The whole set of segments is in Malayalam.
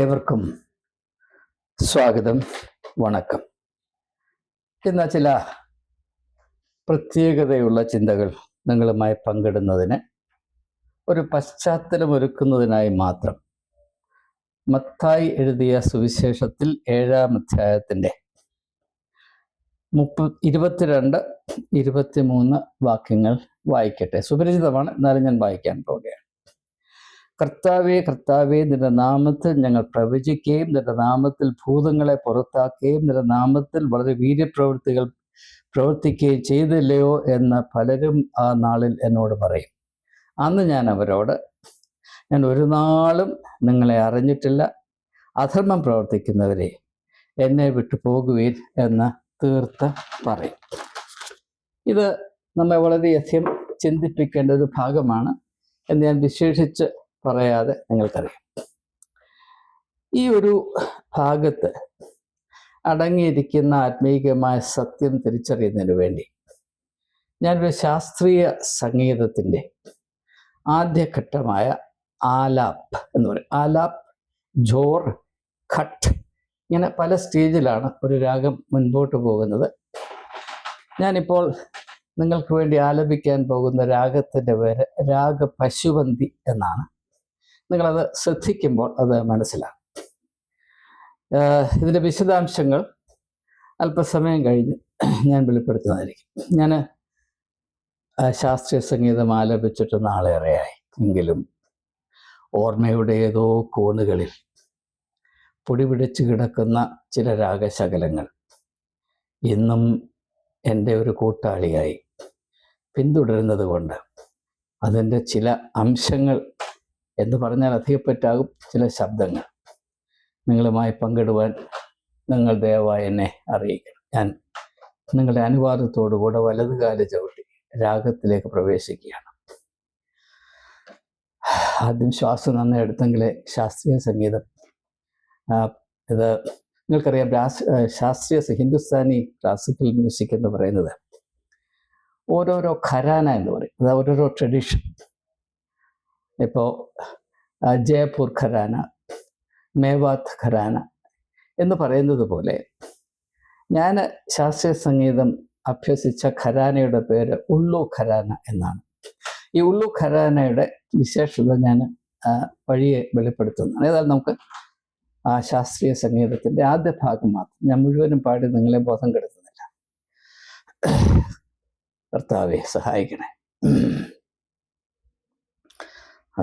ഏവർക്കും സ്വാഗതം വണക്കം. എന്ന ചില പ്രത്യേകതയുള്ള ചിന്തകൾ നിങ്ങളുമായി പങ്കിടുന്നതിന് ഒരു പശ്ചാത്തലമൊരുക്കുന്നതിനായി മാത്രം മത്തായി എഴുതിയ സുവിശേഷത്തിൽ ഏഴാം അധ്യായത്തിന്റെ മുപ്പ ഇരുപത്തിരണ്ട് ഇരുപത്തിമൂന്ന് വാക്യങ്ങൾ വായിക്കട്ടെ. സുപരിചിതമാണ്. എന്നാലും ഞാൻ വായിക്കാൻ പോവുകയാണ്. കർത്താവെ കർത്താവെ നിന്റെ നാമത്തിൽ ഞങ്ങൾ പ്രവചിക്കുകയും നിന്റെ നാമത്തിൽ ഭൂതങ്ങളെ പുറത്താക്കുകയും നിന്റെ നാമത്തിൽ വളരെ വീര്യപ്രവൃത്തികൾ പ്രവർത്തിക്കുകയും ചെയ്തില്ലയോ എന്ന് പലരും ആ നാളിൽ എന്നോട് പറയും. അന്ന് ഞാൻ അവരോട് ഞാൻ ഒരു നാളും നിങ്ങളെ അറിഞ്ഞിട്ടില്ല. അധർമ്മം പ്രവർത്തിക്കുന്നവരെ എന്നെ വിട്ടു പോകുവീൻ എന്ന് തീർത്ത് പറയും. ഇത് നമ്മെ വളരെയധികം ചിന്തിപ്പിക്കേണ്ട ഒരു ഭാഗമാണ് എന്ന് ഞാൻ വിശേഷിച്ച് പറയാതെ നിങ്ങൾക്കറിയാം. ഈ ഒരു ഭാഗത്ത് അടങ്ങിയിരിക്കുന്ന ആത്മീയമായ സത്യം തിരിച്ചറിയുന്നതിന് വേണ്ടി ഞാനൊരു ശാസ്ത്രീയ സംഗീതത്തിന്റെ ആദ്യഘട്ടമായ ആലാപ്പ് എന്ന് പറയും. ആലാപ്പ് ജോർ ഖട്ട് ഇങ്ങനെ പല സ്റ്റേജിലാണ് ഒരു രാഗം മുൻപോട്ട് പോകുന്നത്. ഞാനിപ്പോൾ നിങ്ങൾക്ക് വേണ്ടി ആലപിക്കാൻ പോകുന്ന രാഗത്തിന്റെ പേര് രാഗ പശുവന്തി എന്നാണ്. നിങ്ങളത് ശ്രദ്ധിക്കുമ്പോൾ അത് മനസ്സിലാകും. ഇതിന്റെ വിശദാംശങ്ങൾ അല്പസമയം കഴിഞ്ഞ് ഞാൻ വെളിപ്പെടുത്തുന്നതായിരിക്കും. ഞാൻ ശാസ്ത്രീയ സംഗീതം ആലപിച്ചിട്ട് നാളേറെയായി. എങ്കിലും ഓർമ്മയുടെ ഏതോ കോണുകളിൽ പൊടിപിടിച്ച് കിടക്കുന്ന ചില രാഗശകലങ്ങൾ ഇന്നും എന്റെ ഒരു കൂട്ടാളിയായി പിന്തുടരുന്നത് കൊണ്ട് അതിന്റെ ചില അംശങ്ങൾ എന്ന് പറഞ്ഞാൽ അധികപ്പറ്റാകും ചില ശബ്ദങ്ങൾ. നിങ്ങളുമായി പങ്കിടുവാൻ നിങ്ങൾ ദയവായി എന്നെ അറിയിക്കണം. ഞാൻ നിങ്ങളുടെ അനുവാദത്തോടുകൂടെ വലതുകാല ചവിട്ടി രാഗത്തിലേക്ക് പ്രവേശിക്കുകയാണ്. ആദ്യം ശ്വാസം നന്നായി എടുത്തെങ്കിലേ ശാസ്ത്രീയ സംഗീതം. ഇത് നിങ്ങൾക്കറിയാം ശാസ്ത്രീയ ഹിന്ദുസ്ഥാനി ക്ലാസിക്കൽ മ്യൂസിക് എന്ന് പറയുന്നത് ഓരോരോ ഖരാന എന്ന് പറയും. അത് ഓരോരോ ട്രഡീഷൻ. ഇപ്പോൾ ജയപൂർ ഖരാന മേവാത്ത് ഖരാന എന്ന് പറയുന്നത് പോലെ ഞാൻ ശാസ്ത്രീയ സംഗീതം അഭ്യസിച്ച ഖരാനയുടെ പേര് ഉള്ളു ഖരാന എന്നാണ്. ഈ ഉള്ളു ഖരാനയുടെ വിശേഷത ഞാൻ വഴിയെ വെളിപ്പെടുത്തുന്നു. ഏതായാലും നമുക്ക് ആ ശാസ്ത്രീയ സംഗീതത്തിന്റെ ആദ്യ ഭാഗം മാത്രം. ഞാൻ മുഴുവനും പാടി നിങ്ങളെ ബോധം കെടുത്തുന്നില്ല. കർത്താവെ സഹായിക്കണേ. ஆ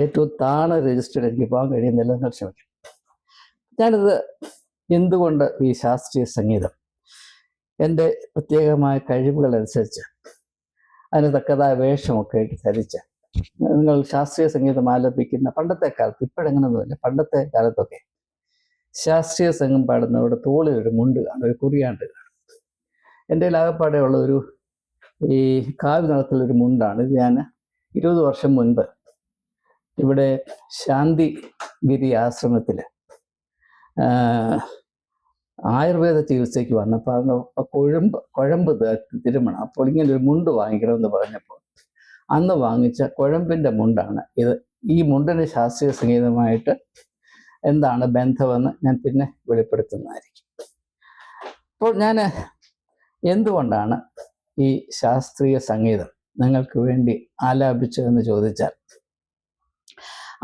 ഏറ്റവും താണ രജിസ്റ്റർ എനിക്ക് പോകാൻ കഴിയുന്നില്ല നിങ്ങൾ ക്ഷമിക്കും ഞാനിത് എന്തുകൊണ്ട് ഈ ശാസ്ത്രീയ സംഗീതം എന്റെ പ്രത്യേകമായ കഴിവുകളനുസരിച്ച് അതിന് തക്കതായ വേഷമൊക്കെ ആയിട്ട് ധരിച്ച് നിങ്ങൾ ശാസ്ത്രീയ സംഗീതം ആലപിക്കുന്ന പണ്ടത്തെ കാലത്ത് ഇപ്പോഴെങ്ങനെയൊന്നുമില്ല പണ്ടത്തെ കാലത്തൊക്കെ ശാസ്ത്രീയ സംഘം പാടുന്നവരുടെ തോളിൽ ഒരു മുണ്ട് കാണും ഒരു കുറിയാണ്ട് കാണും. എന്റെ ആകപ്പാടെ ഉള്ള ഒരു ഈ കാവ്യ നടത്തിലൊരു മുണ്ടാണ്. ഇത് ഞാൻ ഇരുപത് വർഷം മുൻപ് ഇവിടെ ശാന്തി ശാന്തിഗിരി ആശ്രമത്തിൽ ആയുർവേദ ചികിത്സയ്ക്ക് വന്നപ്പോൾ അന്ന് കുഴമ്പ് കുഴമ്പ് തിരുമണം. അപ്പോൾ ഇങ്ങനെ ഒരു മുണ്ട് വാങ്ങിക്കണമെന്ന് പറഞ്ഞപ്പോൾ അന്ന് വാങ്ങിച്ച കുഴമ്പിന്റെ മുണ്ടാണ്. ഇത് ഈ മുണ്ടിന് ശാസ്ത്രീയ സംഗീതമായിട്ട് എന്താണ് ബന്ധമെന്ന് ഞാൻ പിന്നെ വെളിപ്പെടുത്തുന്നതായിരിക്കും. അപ്പോൾ ഞാൻ എന്തുകൊണ്ടാണ് ഈ ശാസ്ത്രീയ സംഗീതം നിങ്ങൾക്ക് വേണ്ടി ആലാപിച്ചതെന്ന് ചോദിച്ചാൽ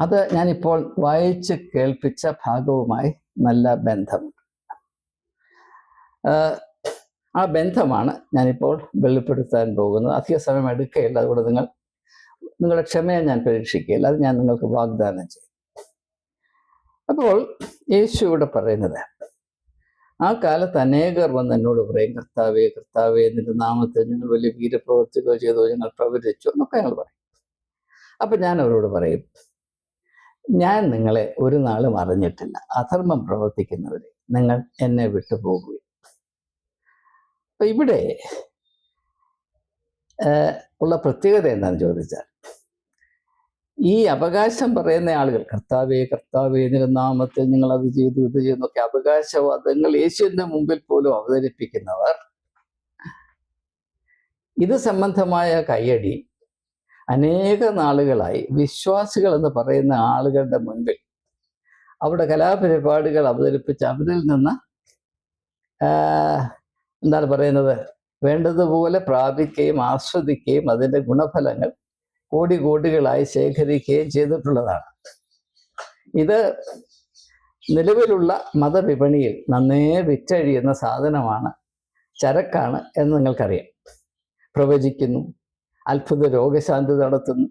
അത് ഞാനിപ്പോൾ വായിച്ച് കേൾപ്പിച്ച ഭാഗവുമായി നല്ല ബന്ധമുണ്ട് ആ ബന്ധമാണ് ഞാനിപ്പോൾ വെളിപ്പെടുത്താൻ പോകുന്നത്. അധിക സമയം എടുക്കുകയില്ല അതുകൊണ്ട് നിങ്ങൾ നിങ്ങളുടെ ക്ഷമയെ ഞാൻ പരീക്ഷിക്കുകയില്ല അത് ഞാൻ നിങ്ങൾക്ക് വാഗ്ദാനം ചെയ്യും. അപ്പോൾ യേശു ഇവിടെ പറയുന്നത് ആ കാലത്ത് അനേകർ വന്ന് എന്നോട് പറയും കർത്താവേ കർത്താവേ എന്നിട്ട് നാമത്തിൽ നിങ്ങൾ വലിയ വീരപ്രവർത്തികൾ ചെയ്തോ ഞങ്ങൾ പ്രവചിച്ചോ എന്നൊക്കെ ഞങ്ങൾ പറയും. അപ്പൊ ഞാൻ അവരോട് പറയും ഞാൻ നിങ്ങളെ ഒരു നാളും അറിഞ്ഞിട്ടില്ല. അധർമ്മം പ്രവർത്തിക്കുന്നവരെ നിങ്ങൾ എന്നെ വിട്ടുപോകുകയും ഇവിടെ ഉള്ള പ്രത്യേകത എന്താണെന്ന് ചോദിച്ചാൽ ഈ അവകാശം പറയുന്ന ആളുകൾ കർത്താവേ കർത്താവേ നാമത്തിൽ നിങ്ങൾ അത് ചെയ്തു ഇത് ചെയ്തു എന്നൊക്കെ അവകാശവാദങ്ങൾ യേശുവിന്റെ മുമ്പിൽ പോലും അവതരിപ്പിക്കുന്നവർ ഇത് സംബന്ധമായ കയ്യടി അനേക നാളുകളായി വിശ്വാസികൾ എന്ന് പറയുന്ന ആളുകളുടെ മുൻപിൽ അവിടെ കലാപരിപാടികൾ അവതരിപ്പിച്ച് അവരിൽ നിന്ന് എന്താണ് പറയുന്നത്? വേണ്ടതുപോലെ പ്രാപിക്കുകയും ആസ്വദിക്കുകയും അതിന്റെ ഗുണഫലങ്ങൾ കോടി കോടികളായി ശേഖരിക്കുകയും ചെയ്തിട്ടുള്ളതാണ്. ഇത് നിലവിലുള്ള മതവിപണിയിൽ നന്നേ വിറ്റഴിയുന്ന സാധനമാണ് ചരക്കാണ് എന്ന് നിങ്ങൾക്കറിയാം. പ്രവചിക്കുന്നു അത്ഭുത രോഗശാന്തി നടത്തുന്നു.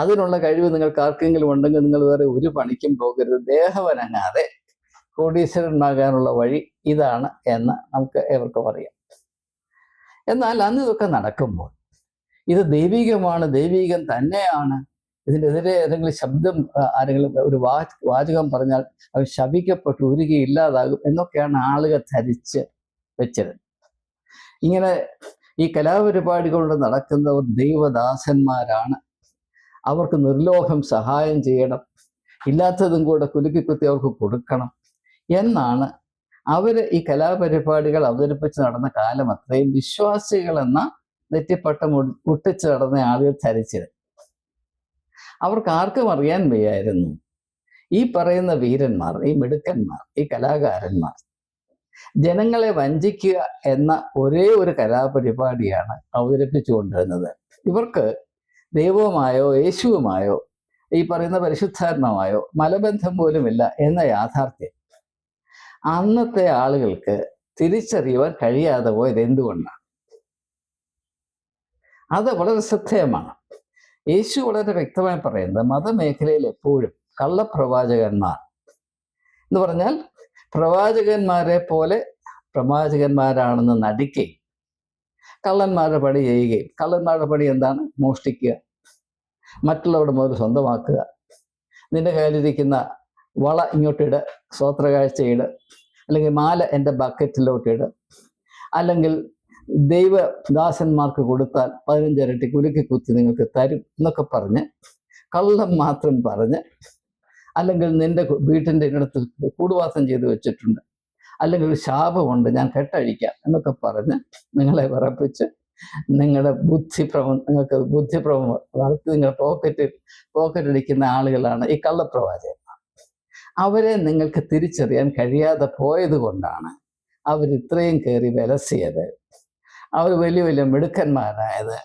അതിനുള്ള കഴിവ് നിങ്ങൾക്ക് ആർക്കെങ്കിലും ഉണ്ടെങ്കിൽ നിങ്ങൾ വേറെ ഒരു പണിക്കും പോകരുത്. ദേഹവനങ്ങാതെ കോടീശ്വരനാകാനുള്ള വഴി ഇതാണ് എന്ന് നമുക്ക് ഏവർക്കും അറിയാം. എന്നാൽ അന്ന് ഇതൊക്കെ നടക്കുമ്പോൾ ഇത് ദൈവികമാണ് ദൈവികം തന്നെയാണ്. ഇതിനെതിരെ ഏതെങ്കിലും ശബ്ദം ആരെങ്കിലും ഒരു വാചകം പറഞ്ഞാൽ അവർ ശപിക്കപ്പെട്ട് ഉരുകി ഇല്ലാതാകും എന്നൊക്കെയാണ് ആളുകൾ ധരിച്ച് വെച്ചത്. ഇങ്ങനെ ഈ കലാപരിപാടികളുടെ നടക്കുന്നവർ ദൈവദാസന്മാരാണ്. അവർക്ക് നിർലോഭം സഹായം ചെയ്യണം. ഇല്ലാത്തതും കൂടെ കുലുക്കിക്കുത്തി അവർക്ക് കൊടുക്കണം. എന്നാണ് അവർ ഈ കലാപരിപാടികൾ അവതരിപ്പിച്ച് നടന്ന കാലം അത്രയും വിശ്വാസികൾ എന്ന നെറ്റിപ്പട്ടം ഒട്ടിച്ച് നടന്ന ആളുകൾ ധരിച്ചത്. അവർക്ക് ആർക്കും അറിയാൻ വയ്യായിരുന്നു. ഈ പറയുന്ന വീരന്മാർ ഈ മിടുക്കന്മാർ ഈ കലാകാരന്മാർ ജനങ്ങളെ വഞ്ചിക്കുക എന്ന ഒരേ ഒരു കലാപരിപാടിയാണ് അവതരിപ്പിച്ചുകൊണ്ടിരുന്നത്. ഇവർക്ക് ദൈവവുമായോ യേശുവുമായോ ഈ പറയുന്ന പരിശുദ്ധാരണമായോ മലബന്ധം പോലുമില്ല എന്ന യാഥാർത്ഥ്യം. അന്നത്തെ ആളുകൾക്ക് തിരിച്ചറിയുവാൻ കഴിയാതെ പോയത് എന്തുകൊണ്ടാണ്? അത് വളരെ ശ്രദ്ധേയമാണ്. യേശു വളരെ വ്യക്തമായി പറയുന്നത് മതമേഖലയിൽ എപ്പോഴും കള്ളപ്രവാചകന്മാർ എന്ന് പറഞ്ഞാൽ പ്രവാചകന്മാരെ പോലെ പ്രവാചകന്മാരാണെന്ന് നടിക്കുകയും കള്ളന്മാരുടെ പണി ചെയ്യുകയും കള്ളന്മാരുടെ പണി എന്താണ്? മോഷ്ടിക്കുക. മറ്റുള്ളവരുടെ മുതൽ സ്വന്തമാക്കുക. നിന്റെ കയ്യിലിരിക്കുന്ന വള ഇങ്ങോട്ടിട് സ്വോത്രകാഴ്ചയിട്. അല്ലെങ്കിൽ മാല എന്റെ ബക്കറ്റിലോട്ടിട് അല്ലെങ്കിൽ ദൈവദാസന്മാർക്ക് കൊടുത്താൽ പതിനഞ്ചരട്ടി കുലുക്കി കുത്തി നിങ്ങൾക്ക് തരും എന്നൊക്കെ പറഞ്ഞ് കള്ളം മാത്രം പറഞ്ഞ് അല്ലെങ്കിൽ നിന്റെ വീട്ടിന്റെ ഇടത്ത് കൂടുവാസം ചെയ്തു വെച്ചിട്ടുണ്ട്. അല്ലെങ്കിൽ ഒരു ശാപമുണ്ട് ഞാൻ കെട്ടഴിക്കാം എന്നൊക്കെ പറഞ്ഞ് നിങ്ങളെ വിറപ്പിച്ച് നിങ്ങളുടെ ബുദ്ധിപ്രമ നിങ്ങൾക്ക് ബുദ്ധിപ്രമ നടത്തി നിങ്ങളുടെ പോക്കറ്റ് പോക്കറ്റ് അടിക്കുന്ന ആളുകളാണ് ഈ കള്ളപ്രവാചകന്മാർ. അവരെ നിങ്ങൾക്ക് തിരിച്ചറിയാൻ കഴിയാതെ പോയത് കൊണ്ടാണ് അവർ ഇത്രയും കയറി വിലസിയത്. അവർ വലിയ വലിയ മിടുക്കന്മാരായത്.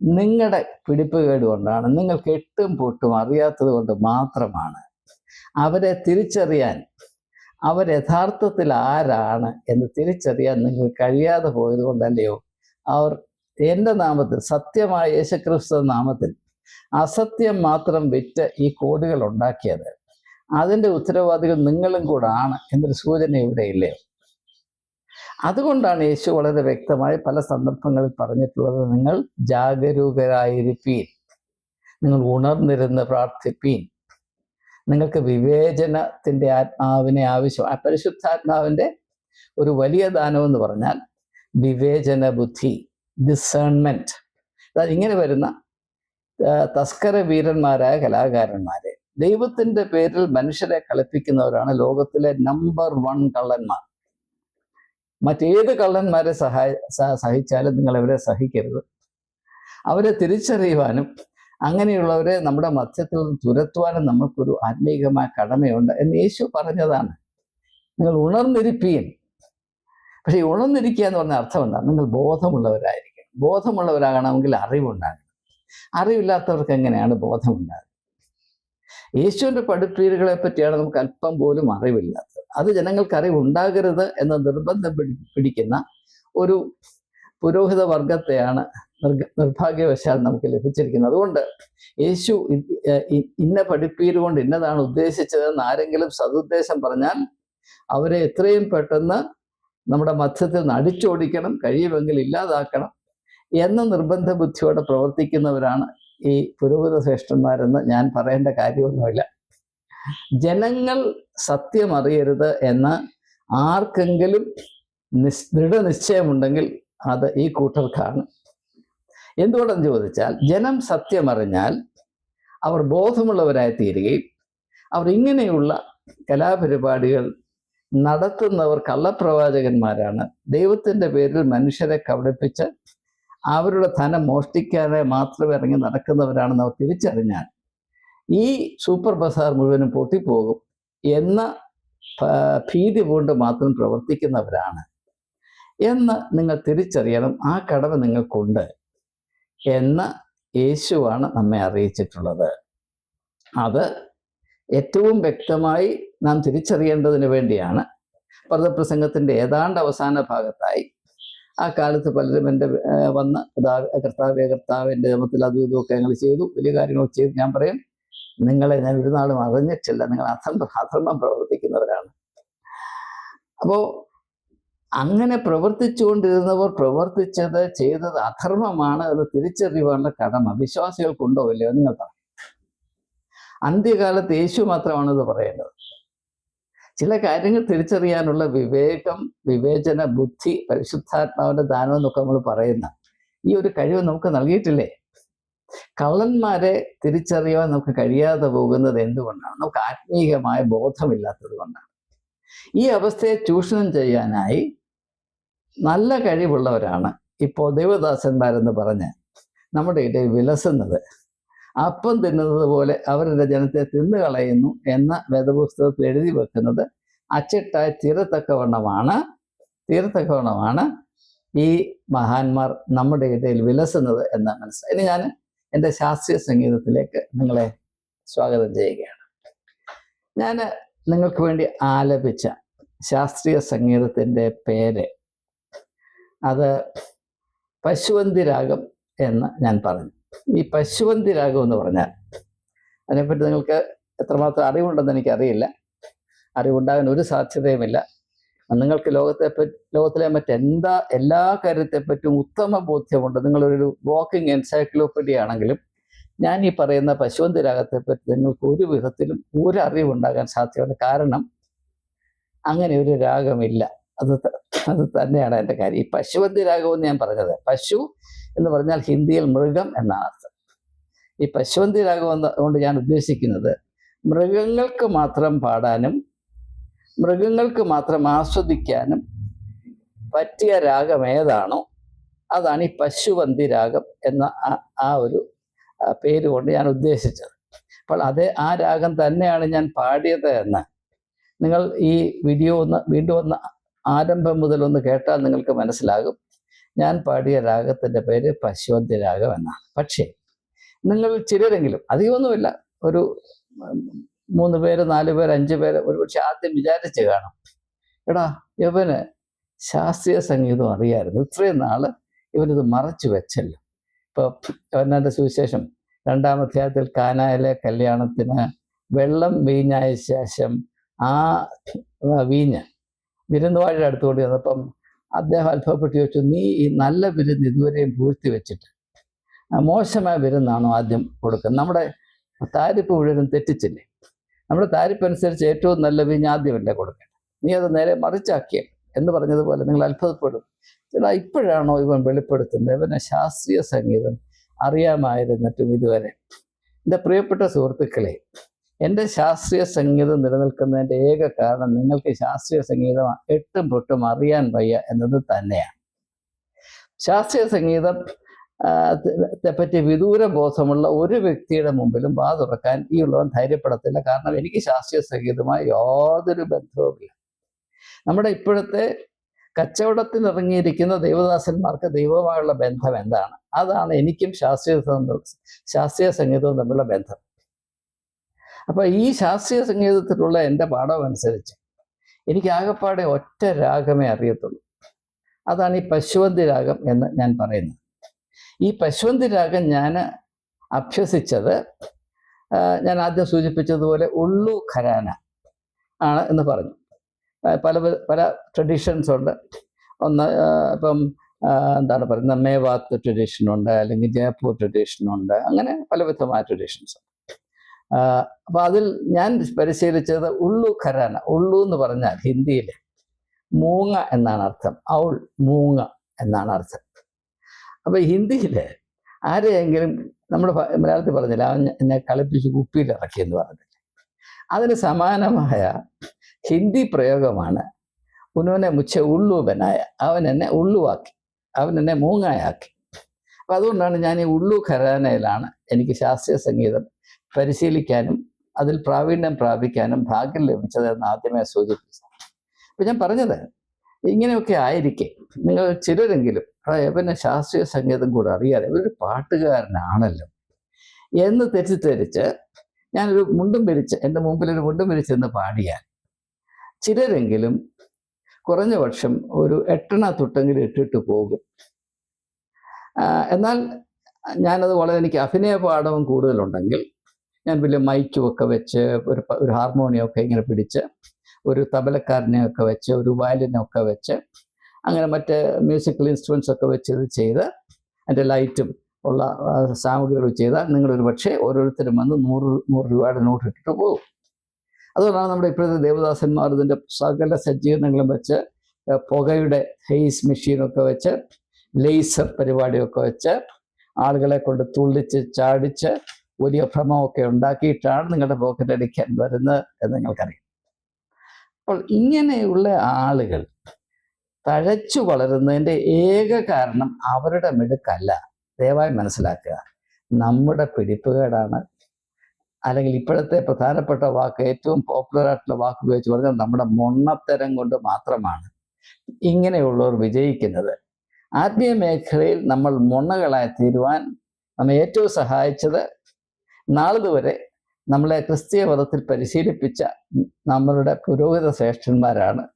നിങ്ങളുടെ പിടിപ്പുകേട് കൊണ്ടാണ് നിങ്ങൾക്ക് എട്ടും പൊട്ടും അറിയാത്തത് കൊണ്ട് മാത്രമാണ്. അവരെ തിരിച്ചറിയാൻ അവർ യഥാർത്ഥത്തിൽ ആരാണ് എന്ന് തിരിച്ചറിയാൻ നിങ്ങൾ കഴിയാതെ പോയത് കൊണ്ടല്ലയോ? അവർ എന്റെ നാമത്തിൽ സത്യമായ യേശുക്രിസ്തു നാമത്തിൽ അസത്യം മാത്രം വിറ്റ് ഈ കോടികൾ ഉണ്ടാക്കിയത്. അതിന്റെ ഉത്തരവാദികൾ നിങ്ങളും കൂടെ ആണ് എന്നൊരു സൂചന ഇവിടെ ഇല്ലയോ? അതുകൊണ്ടാണ് യേശു വളരെ വ്യക്തമായി പല സന്ദർഭങ്ങളിൽ പറഞ്ഞിട്ടുള്ളത് നിങ്ങൾ ജാഗരൂകരായിരിപ്പീൻ. നിങ്ങൾ ഉണർന്നിരുന്ന് പ്രാർത്ഥിപ്പീൻ. നിങ്ങൾക്ക് വിവേചനത്തിന്റെ ആത്മാവിനെ ആവശ്യം ആ പരിശുദ്ധാത്മാവിന്റെ ഒരു വലിയ ദാനം എന്ന് പറഞ്ഞാൽ വിവേചന ബുദ്ധി ഡിസേൺമെന്റ് അതായത് ഇങ്ങനെ വരുന്ന തസ്കര വീരന്മാരായ കലാകാരന്മാരെ. ദൈവത്തിന്റെ പേരിൽ മനുഷ്യരെ കളിപ്പിക്കുന്നവരാണ് ലോകത്തിലെ നമ്പർ വൺ കള്ളന്മാർ. മറ്റേത് കള്ളന്മാരെ സഹായ സഹിച്ചാലും നിങ്ങൾ അവരെ സഹിക്കരുത്. അവരെ തിരിച്ചറിയുവാനും അങ്ങനെയുള്ളവരെ നമ്മുടെ മധ്യത്തിൽ നിന്ന് തുരത്തുവാനും നമുക്കൊരു ആത്മീകമായ കടമയുണ്ട് എന്ന് യേശു പറഞ്ഞതാണ്. നിങ്ങൾ ഉണർന്നിരിപ്പീൻ. പക്ഷേ ഉണർന്നിരിക്കുക എന്ന് പറഞ്ഞ അർത്ഥം എന്താണ് നിങ്ങൾ ബോധമുള്ളവരായിരിക്കണം. ബോധമുള്ളവരാകണമെങ്കിൽ അറിവുണ്ടാകണം. അറിവില്ലാത്തവർക്ക് എങ്ങനെയാണ് ബോധമുണ്ടാകുന്നത്? യേശുവിന്റെ പഠിപ്പീരുകളെ പറ്റിയാണ് നമുക്ക് അല്പം പോലും അറിവില്ലാത്തത്. അത് ജനങ്ങൾക്ക് അറിവുണ്ടാകരുത് എന്ന നിർബന്ധം പിടി- പിടിക്കുന്ന ഒരു പുരോഹിത വർഗത്തെയാണ് നിർഭാഗ്യവശാൽ നമുക്ക് ലഭിച്ചിരിക്കുന്നത്. അതുകൊണ്ട് യേശു ഇന്ന പഠിപ്പീര് കൊണ്ട് ഇന്നതാണ് ഉദ്ദേശിച്ചതെന്ന് ആരെങ്കിലും സതുദ്ദേശം പറഞ്ഞാൽ അവരെ എത്രയും പെട്ടെന്ന് നമ്മുടെ മധ്യത്തിൽ നിന്ന് അടിച്ചോടിക്കണം കഴിയുമെങ്കിൽ ഇല്ലാതാക്കണം എന്ന നിർബന്ധ ബുദ്ധിയോടെ പ്രവർത്തിക്കുന്നവരാണ് ഈ പുരോഹിത ശ്രേഷ്ഠന്മാരെന്ന് ഞാൻ പറയേണ്ട കാര്യമൊന്നുമില്ല. ജനങ്ങൾ സത്യം അറിയരുത് എന്ന് ആർക്കെങ്കിലും നിസ് ദൃഢനിശ്ചയമുണ്ടെങ്കിൽ അത് ഈ കൂട്ടർക്കാണ്. എന്തുകൊണ്ടെന്ന് ചോദിച്ചാൽ ജനം സത്യമറിഞ്ഞാൽ അവർ ബോധമുള്ളവരായി തീരുകയും അവർ ഇങ്ങനെയുള്ള കലാപരിപാടികൾ നടത്തുന്നവർ കള്ളപ്രവാചകന്മാരാണ് ദൈവത്തിന്റെ പേരിൽ മനുഷ്യരെ കബളിപ്പിച്ച് അവരുടെ ധനം മോഷ്ടിക്കാതെ മാത്രം ഇറങ്ങി നടക്കുന്നവരാണെന്ന് അവർ തിരിച്ചറിഞ്ഞാൽ ഈ സൂപ്പർ ബസാർ മുഴുവനും പൊട്ടിപ്പോകും എന്ന ഭീതി കൊണ്ട് മാത്രം പ്രവർത്തിക്കുന്നവരാണ്. എന്ന് നിങ്ങൾ തിരിച്ചറിയണം ആ കടമ നിങ്ങൾക്കുണ്ട് എന്ന് യേശുവാണ് നമ്മെ അറിയിച്ചിട്ടുള്ളത്. അത് ഏറ്റവും വ്യക്തമായി നാം തിരിച്ചറിയേണ്ടതിന് വേണ്ടിയാണ്. പ്രസംഗത്തിന്റെ ഏതാണ്ട് അവസാന ഭാഗത്തായി ആ കാലത്ത് പലരും എന്റെ വന്ന് കർത്താവ് കർത്താവ് എന്റെ ജമത്തിൽ അതും ഇതുമൊക്കെ ഞങ്ങൾ ചെയ്തു. വലിയ കാര്യങ്ങൾ ചെയ്തു. ഞാൻ പറയും നിങ്ങളെ ഞാൻ ഒരു നാളും അറിഞ്ഞിട്ടില്ല. നിങ്ങൾ അധർമ്മ അധർമ്മം പ്രവർത്തിക്കുന്നവരാണ്. അപ്പോൾ അങ്ങനെ പ്രവർത്തിച്ചുകൊണ്ടിരുന്നവർ പ്രവർത്തിച്ചത് ചെയ്തത് അധർമ്മമാണ് എന്ന് തിരിച്ചറിയുവാനുള്ള കടമ വിശ്വാസികൾക്കുണ്ടോ ഇല്ലയോ നിങ്ങൾ പറ. അന്ത്യകാലത്ത് യേശു മാത്രമാണ് ഇത് പറയേണ്ടത്. ചില കാര്യങ്ങൾ തിരിച്ചറിയാനുള്ള വിവേകം വിവേചന ബുദ്ധി പരിശുദ്ധാത്മാവിന്റെ ദാനം എന്നൊക്കെ നമ്മൾ പറയുന്ന ഈ ഒരു കഴിവ് നമുക്ക് നൽകിയിട്ടില്ലേ? കള്ളന്മാരെ തിരിച്ചറിയാൻ നമുക്ക് കഴിയാതെ പോകുന്നത് എന്തുകൊണ്ടാണ്? നമുക്ക് ആത്മീയമായ ബോധമില്ലാത്തത് കൊണ്ടാണ്. ഈ അവസ്ഥയെ ചൂഷണം ചെയ്യാനായി നല്ല കഴിവുള്ളവരാണ് ഇപ്പോൾ ദേവദാസന്മാരെന്ന് പറഞ്ഞ് നമ്മുടെ ഇടയിൽ വിലസുന്നത്. അപ്പം തിന്നുന്നത് പോലെ അവരുടെ ജനത്തെ തിന്നു കളയുന്നു എന്ന വേദപുസ്തകത്തിൽ എഴുതി വെക്കുന്നത് അച്ചിട്ടായി തീരത്തക്കവണ്ണമാണ്. തീരത്തക്കവണ്ണമാണ് ഈ മഹാന്മാർ നമ്മുടെ ഇടയിൽ വിലസുന്നത് എന്ന് മനസ്സിലായി. ഇനി ഞാൻ എന്റെ ശാസ്ത്രീയ സംഗീതത്തിലേക്ക് നിങ്ങളെ സ്വാഗതം ചെയ്യുകയാണ്. ഞാൻ നിങ്ങൾക്ക് വേണ്ടി ആലപിച്ച ശാസ്ത്രീയ സംഗീതത്തിന്റെ പേര് അത് പശുവന്തി രാഗം എന്ന് ഞാൻ പറഞ്ഞു. ഈ പശുവന്തി രാഗം എന്ന് പറഞ്ഞാൽ അതിനെപ്പറ്റി നിങ്ങൾക്ക് എത്രമാത്രം അറിവുണ്ടെന്ന് എനിക്കറിയില്ല. അറിവുണ്ടാകാൻ ഒരു സാധ്യതയുമില്ല. നിങ്ങൾക്ക് ലോകത്തെ ലോകത്തിലെ മറ്റെന്താ എല്ലാ കാര്യത്തെപ്പറ്റിയും ഉത്തമ ബോധ്യമുണ്ട് നിങ്ങളൊരു വാക്കിംഗ് എൻസൈക്ലോപ്പീഡിയ ആണെങ്കിലും ഞാൻ ഈ പറയുന്ന പശുവന്തി രാഗത്തെപ്പറ്റി നിങ്ങൾക്ക് ഒരു വിധത്തിലും ഒരു അറിവുണ്ടാകാൻ സാധ്യതയുണ്ട്. കാരണം അങ്ങനെ ഒരു രാഗമില്ല. അത് അത് തന്നെയാണ് എന്റെ കാര്യം. ഈ പശുവന്തി രാഗം എന്ന് ഞാൻ പറഞ്ഞത് പശു എന്ന് പറഞ്ഞാൽ ഹിന്ദിയിൽ മൃഗം എന്നാണ് അർത്ഥം. ഈ പശുവന്തി രാഗം എന്ന് കൊണ്ട് ഞാൻ ഉദ്ദേശിക്കുന്നത് മൃഗങ്ങൾക്ക് മാത്രം പാടാനും മൃഗങ്ങൾക്ക് മാത്രം ആസ്വദിക്കാനും പറ്റിയ രാഗം ഏതാണോ അതാണ് ഈ പശുവന്തി രാഗം എന്ന ആ- ഒരു പേര് കൊണ്ട് ഞാൻ ഉദ്ദേശിച്ചത്. അപ്പോൾ അതേ ആ രാഗം തന്നെയാണ് ഞാൻ പാടിയത് എന്ന്. നിങ്ങൾ ഈ വീഡിയോ ഒന്ന് വീണ്ടും ഒന്ന് ആരംഭം മുതൽ ഒന്ന് കേട്ടാൽ നിങ്ങൾക്ക് മനസ്സിലാകും. ഞാൻ പാടിയ രാഗത്തിന്റെ പേര് പശുവന്തി രാഗം എന്നാണ്. പക്ഷേ നിങ്ങൾ ചിലരെങ്കിലും അധികമൊന്നുമില്ല ഒരു മൂന്ന് പേര് നാല് പേര് അഞ്ച് പേര് ഒരുപക്ഷെ ആദ്യം വിചാരിച്ച് കാണും. എടാ ഇവന് ശാസ്ത്രീയ സംഗീതം അറിയായിരുന്നു. ഇത്രയും നാൾ ഇവനിത് മറച്ചു വെച്ചല്ലോ. ഇപ്പോൾ യോഹന്നാന്റെ സുവിശേഷം രണ്ടാം അധ്യായത്തിൽ കാനായിലെ കല്യാണത്തിന് വെള്ളം വീഞ്ഞായ ശേഷം ആ വീഞ്ഞ് വിരുന്നുവാഴിയുടെ അടുത്ത് കൊണ്ട് വന്നപ്പം അദ്ദേഹം അത്ഭുതപ്പെട്ട് ചോദിച്ചു നീ ഈ നല്ല വിരുന്ന് ഇതുവരെയും പൂഴ്ത്തി വെച്ചിട്ട് മോശമായ വിരുന്നാണോ ആദ്യം കൊടുക്കുന്നത്? നമ്മുടെ താരിപ്പ് മുഴുവനും തെറ്റിച്ചില്ലേ? നമ്മുടെ താരിപ്പ് അനുസരിച്ച് ഏറ്റവും നല്ല വീഞ്ഞ് ആദ്യമല്ലേ കൊടുക്കേണ്ടത് നീ അത് നേരെ മറിച്ചാക്കിയ എന്ന് പറഞ്ഞതുപോലെ നിങ്ങൾ അത്ഭുതപ്പെടും. ചേട്ടാ ഇപ്പോഴാണോ ഇവൻ വെളിപ്പെടുത്തുന്നത്? ഇവനെ ശാസ്ത്രീയ സംഗീതം അറിയാമായിരുന്നിട്ടും ഇതുവരെ. എന്റെ പ്രിയപ്പെട്ട സുഹൃത്തുക്കളെ എന്റെ ശാസ്ത്രീയ സംഗീതം നിലനിൽക്കുന്നതിന്റെ ഏക കാരണം നിങ്ങൾക്ക് ശാസ്ത്രീയ സംഗീതം എട്ടും പൊട്ടും അറിയാൻ വയ്യ എന്നത് തന്നെയാണ്. ശാസ്ത്രീയ സംഗീതം പറ്റി വിദൂര ബോധമുള്ള ഒരു വ്യക്തിയുടെ മുമ്പിലും വാ തുറക്കാൻ ഈ ഉള്ളവൻ ധൈര്യപ്പെടത്തില്ല. കാരണം എനിക്ക് ശാസ്ത്രീയ സംഗീതമായി യാതൊരു ബന്ധവുമില്ല. നമ്മുടെ ഇപ്പോഴത്തെ കച്ചവടത്തിന് ഇറങ്ങിയിരിക്കുന്ന ദൈവദാസന്മാർക്ക് ദൈവമായുള്ള ബന്ധം എന്താണ്? അതാണ് എനിക്കും ശാസ്ത്രീയ ശാസ്ത്രീയ സംഗീതവും തമ്മിലുള്ള ബന്ധം. അപ്പൊ ഈ ശാസ്ത്രീയ സംഗീതത്തിലുള്ള എന്റെ പാഠം അനുസരിച്ച് എനിക്ക് ആകെപ്പാടെ ഒറ്റ രാഗമേ അറിയത്തുള്ളൂ. അതാണ് ഈ പശുവന്തി രാഗം എന്ന് ഞാൻ പറയുന്നത്. ഈ പശുവന്തി രാഗം ഞാൻ അഭ്യസിച്ചത് ഞാൻ ആദ്യം സൂചിപ്പിച്ചതുപോലെ ഉള്ളു ഖരാന ആണ് എന്ന് പറഞ്ഞു. പല പല- ട്രഡീഷൻസ് ഉണ്ട്. ഒന്ന് ഇപ്പം എന്താണ് പറയുന്നത്? മേവാത്ത് ട്രഡീഷൻ ഉണ്ട് അല്ലെങ്കിൽ ജയ്പൂർ ട്രഡീഷൻ ഉണ്ട് അങ്ങനെ പലവിധമായ ട്രഡീഷൻസ് ഉണ്ട്. അപ്പൊ അതിൽ ഞാൻ പരിശീലിച്ചത് ഉള്ളു ഖരാന ഉള്ളു എന്ന് പറഞ്ഞാൽ ഹിന്ദിയിൽ മൂങ്ങ എന്നാണ് അർത്ഥം ഔൾ മൂങ്ങ എന്നാണ് അർത്ഥം. അപ്പൊ ഹിന്ദിയിൽ ആരെയെങ്കിലും നമ്മുടെ മലയാളത്തിൽ പറഞ്ഞില്ല അവൻ എന്നെ കളിപ്പിച്ച് കുപ്പിയിൽ എന്ന് പറഞ്ഞില്ല. അതിന് സമാനമായ ഹിന്ദി പ്രയോഗമാണ് ഉനോനെ മുച്ച ഉള്ളൂബനായ അവൻ എന്നെ ഉള്ളുവാക്കി അവൻ എന്നെ മൂങ്ങായാക്കി. അപ്പൊ അതുകൊണ്ടാണ് ഞാൻ ഈ ഉള്ളു ഖരാനയിലാണ് എനിക്ക് ശാസ്ത്രീയ സംഗീതം പരിശീലിക്കാനും അതിൽ പ്രാവീണ്യം പ്രാപിക്കാനും ഭാഗ്യം ലഭിച്ചതെന്ന് ആദ്യമേ സൂചിപ്പിച്ചു അപ്പൊ ഞാൻ പറഞ്ഞത് ഇങ്ങനെയൊക്കെ ആയിരിക്കെ. നിങ്ങൾ ചിലരെങ്കിലും അതായത് പിന്നെ ശാസ്ത്രീയ സംഗീതം കൂടെ അറിയാതെ ഒരു പാട്ടുകാരനാണല്ലോ. എന്ന് തെറ്റിദ്ധരിച്ച് ഞാനൊരു മുണ്ടും പിരിച്ച് എന്റെ മുമ്പിൽ ഒരു മുണ്ടും പിരിച്ചെന്ന് പാടിയാൽ ചിലരെങ്കിലും കുറഞ്ഞ പക്ഷം ഒരു എട്ടെണ്ണ തൊട്ടെങ്കിലും ഇട്ടിട്ട് പോകും. എന്നാൽ ഞാനത് വളരെ എനിക്ക് അഭിനയ പാഠവും കൂടുതലുണ്ടെങ്കിൽ ഞാൻ വലിയ മൈക്കും ഒക്കെ വെച്ച് ഒരു ഒരു ഒക്കെ ഇങ്ങനെ പിടിച്ച് ഒരു തബലക്കാരനെയൊക്കെ വെച്ച് ഒരു വയലിനൊക്കെ വെച്ച് അങ്ങനെ മറ്റ് മ്യൂസിക്കൽ ഇൻസ്ട്രുമെൻസ് ഒക്കെ വെച്ച് ഇത് ചെയ്ത് അതിന്റെ ലൈറ്റും ഉള്ള സാമഗ്രികൾ ചെയ്താൽ നിങ്ങളൊരു പക്ഷേ ഓരോരുത്തരും വന്ന് നൂറ് നൂറ് രൂപയുടെ നോട്ട് ഇട്ടിട്ട് പോകും. അതുകൊണ്ടാണ് നമ്മുടെ ഇപ്പോഴത്തെ ദേവദാസന്മാർ ഇതിന്റെ സകല സജ്ജീകരണങ്ങളും വെച്ച് പുകയുടെ ഹെയ്സ് മെഷീനൊക്കെ വെച്ച് ലേസർ പരിപാടിയൊക്കെ വെച്ച് ആളുകളെ കൊണ്ട് തുള്ളിച്ച് ചാടിച്ച് വലിയ ഭ്രമമൊക്കെ ഉണ്ടാക്കിയിട്ടാണ് നിങ്ങളുടെ പോക്കറ്റ് അടിക്കാൻ വരുന്നത് എന്ന് നിങ്ങൾക്കറിയാം. അപ്പോൾ ഇങ്ങനെയുള്ള ആളുകൾ തഴച്ചു വളരുന്നതിന്റെ ഏക കാരണം അവരുടെ മിടുക്കല്ല. ദയവായി മനസ്സിലാക്കുക. നമ്മുടെ പിടിപ്പുകേടാണ്. അല്ലെങ്കിൽ ഇപ്പോഴത്തെ പ്രധാനപ്പെട്ട വാക്ക് ഏറ്റവും പോപ്പുലർ ആയിട്ടുള്ള വാക്ക് ഉപയോഗിച്ച് പറഞ്ഞാൽ നമ്മുടെ മൊണ്ണത്തരം കൊണ്ട് മാത്രമാണ് ഇങ്ങനെയുള്ളവർ വിജയിക്കുന്നത്. ആത്മീയ മേഖലയിൽ നമ്മൾ മൊണ്ണകളായി തീരുവാൻ നമ്മെ ഏറ്റവും സഹായിച്ചത് നാളിതുവരെ നമ്മളെ ക്രിസ്തീയ മതത്തിൽ പരിശീലിപ്പിച്ച നമ്മളുടെ പുരോഹിത ശ്രേഷ്ഠന്മാരാണ്.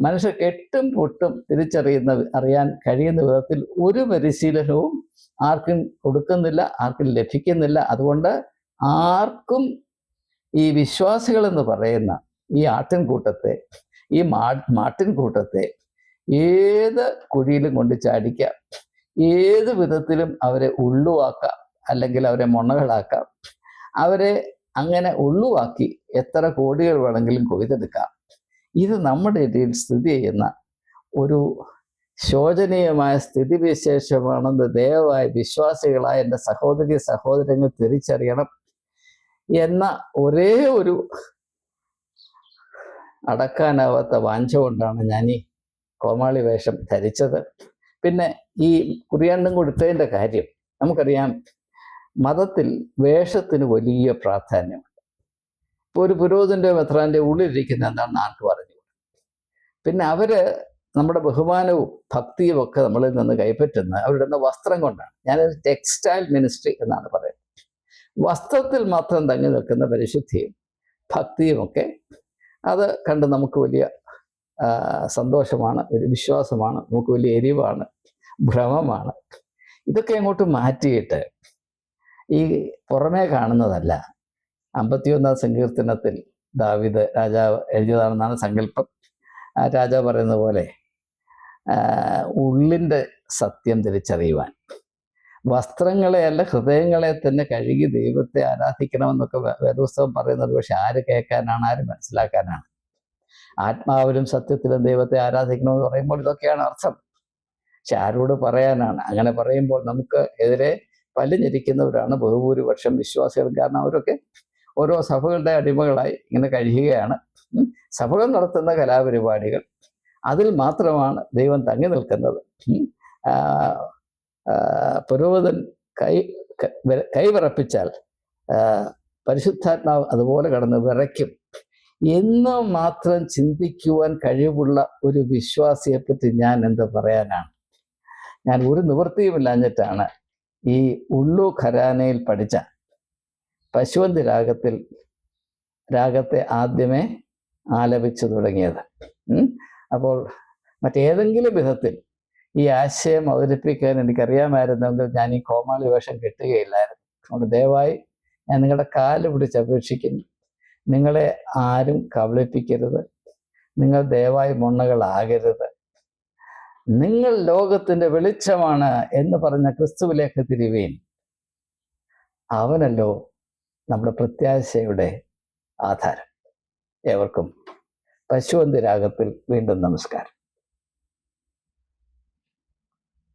മനുഷ്യർ കെട്ടും പൊട്ടും തിരിച്ചറിയുന്ന അറിയാൻ കഴിയുന്ന വിധത്തിൽ ഒരു പരിശീലനവും ആർക്കും കൊടുക്കുന്നില്ല ആർക്കും ലഭിക്കുന്നില്ല. അതുകൊണ്ട് ആർക്കും ഈ വിശ്വാസികൾ എന്ന് പറയുന്ന ഈ ആട്ടിൻകൂട്ടത്തെ ഈ മാ മാട്ടിൻകൂട്ടത്തെ ഏത് കുഴിയിലും കൊണ്ട് ചാടിക്കാം. ഏത് വിധത്തിലും അവരെ ഉള്ളുവാക്കാം അല്ലെങ്കിൽ അവരെ മുണകളാക്കാം. അവരെ അങ്ങനെ ഒഴിവാക്കി എത്ര കോടികൾ വേണമെങ്കിലും കൊയ്തെടുക്കാം. ഇത് നമ്മുടെ ഇടയിൽ സ്ഥിതി ചെയ്യുന്ന ഒരു ശോചനീയമായ സ്ഥിതിവിശേഷമാണെന്ന് ദയവായി വിശ്വാസികളായ എന്റെ സഹോദരി സഹോദരങ്ങൾ തിരിച്ചറിയണം എന്ന ഒരേ ഒരു അടക്കാനാവാത്ത വാഞ്ച കൊണ്ടാണ് ഞാൻ ഈ കോമാളി വേഷം ധരിച്ചത്. പിന്നെ ഈ കുറിയാണ്ടും കൊടുത്തതിന്റെ കാര്യം നമുക്കറിയാം. മതത്തിൽ വേഷത്തിന് വലിയ പ്രാധാന്യമുണ്ട്. ഇപ്പോൾ ഒരു പുരോഹിതന്റെ മെത്രാന്റെ ഉള്ളിലിരിക്കുന്ന എന്താണെന്ന് ആർക്ക് പറഞ്ഞു പിന്നെ അവർ നമ്മുടെ ബഹുമാനവും ഭക്തിയും ഒക്കെ നമ്മളിൽ നിന്ന് കൈപ്പറ്റുന്ന അവരുടെ വസ്ത്രം കൊണ്ടാണ്. ഞാൻ ടെക്സ്റ്റൈൽ മിനിസ്ട്രി എന്നാണ് പറയുന്നത്. വസ്ത്രത്തിൽ മാത്രം തങ്ങി നിൽക്കുന്ന പരിശുദ്ധിയും ഭക്തിയും ഒക്കെ അത് കണ്ട് നമുക്ക് വലിയ സന്തോഷമാണ് ഒരു വിശ്വാസമാണ് നമുക്ക് വലിയ എരിവാണ് ഭ്രമമാണ്. ഇതൊക്കെ അങ്ങോട്ട് മാറ്റിയിട്ട് ഈ പുറമേ കാണുന്നതല്ല. അമ്പത്തിയൊന്നാം സങ്കീർത്തനത്തിൽ ദാവിദ് രാജാവ് എഴുതിയതാണെന്നാണ് സങ്കല്പം. രാജാവ് പറയുന്ന പോലെ ഉള്ളിന്റെ സത്യം തിരിച്ചറിയുവാൻ. വസ്ത്രങ്ങളെയല്ല ഹൃദയങ്ങളെ തന്നെ കഴുകി ദൈവത്തെ ആരാധിക്കണമെന്നൊക്കെ വേദപുസ്തകം പറയുന്നത് പക്ഷെ ആര് കേൾക്കാനാണ് ആര് മനസ്സിലാക്കാനാണ്? ആത്മാവിലും സത്യത്തിലും ദൈവത്തെ ആരാധിക്കണമെന്ന് പറയുമ്പോൾ ഇതൊക്കെയാണ് അർത്ഥം. പക്ഷെ ആരോട് പറയാനാണ്? അങ്ങനെ പറയുമ്പോൾ നമുക്ക് എതിരെ പല്ലിഞ്ഞിരിക്കുന്നവരാണ് ബഹുഭൂരിപക്ഷം വിശ്വാസികൾ കാരണം അവരൊക്കെ ഓരോ സഭകളുടെ അടിമകളായി ഇങ്ങനെ കഴിയുകയാണ്. സഭകൾ നടത്തുന്ന കലാപരിപാടികൾ അതിൽ മാത്രമാണ് ദൈവം തങ്ങി നിൽക്കുന്നത്. പുരോഹിതൻ കൈ ക- വിര- കൈ വിറപ്പിച്ചാൽ ആ, പരിശുദ്ധാത്മാവ് അതുപോലെ കടന്ന് വിറയ്ക്കും. എന്ന് മാത്രം ചിന്തിക്കുവാൻ കഴിവുള്ള ഒരു വിശ്വാസിയെപ്പറ്റി ഞാൻ എന്ത് പറയാനാണ്? ഞാൻ ഒരു നിവൃത്തിയുമില്ലാഞ്ഞിട്ടാണ് ഈ ഉള്ളു ഖരാനയിൽ പഠിച്ച പശുവന്തി രാഗത്തിൽ രാഗത്തെ ആദ്യമേ ആലപിച്ചു തുടങ്ങിയത്. അപ്പോൾ മറ്റേതെങ്കിലും വിധത്തിൽ ഈ ആശയം അവതരിപ്പിക്കാൻ എനിക്കറിയാമായിരുന്നെങ്കിൽ ഞാൻ ഈ കോമാളി വേഷം കിട്ടുകയില്ലായിരുന്നു. അതുകൊണ്ട് ദയവായി ഞാൻ നിങ്ങളുടെ കാൽ പിടിച്ച് അപേക്ഷിക്കുന്നു. നിങ്ങളെ ആരും കബളിപ്പിക്കരുത്. നിങ്ങൾ ദയവായി മുണ്ണകളാകരുത്. നിങ്ങൾ ലോകത്തിന്റെ വെളിച്ചമാണ് എന്ന് പറഞ്ഞ ക്രിസ്തുവിലേക്ക് തിരിവീൻ അവനല്ലോ നമ്മുടെ പ്രത്യാശയുടെ ആധാരം. ഏവർക്കും പശുവന്തിരാഗത്തിൽ വീണ്ടും നമസ്കാരം.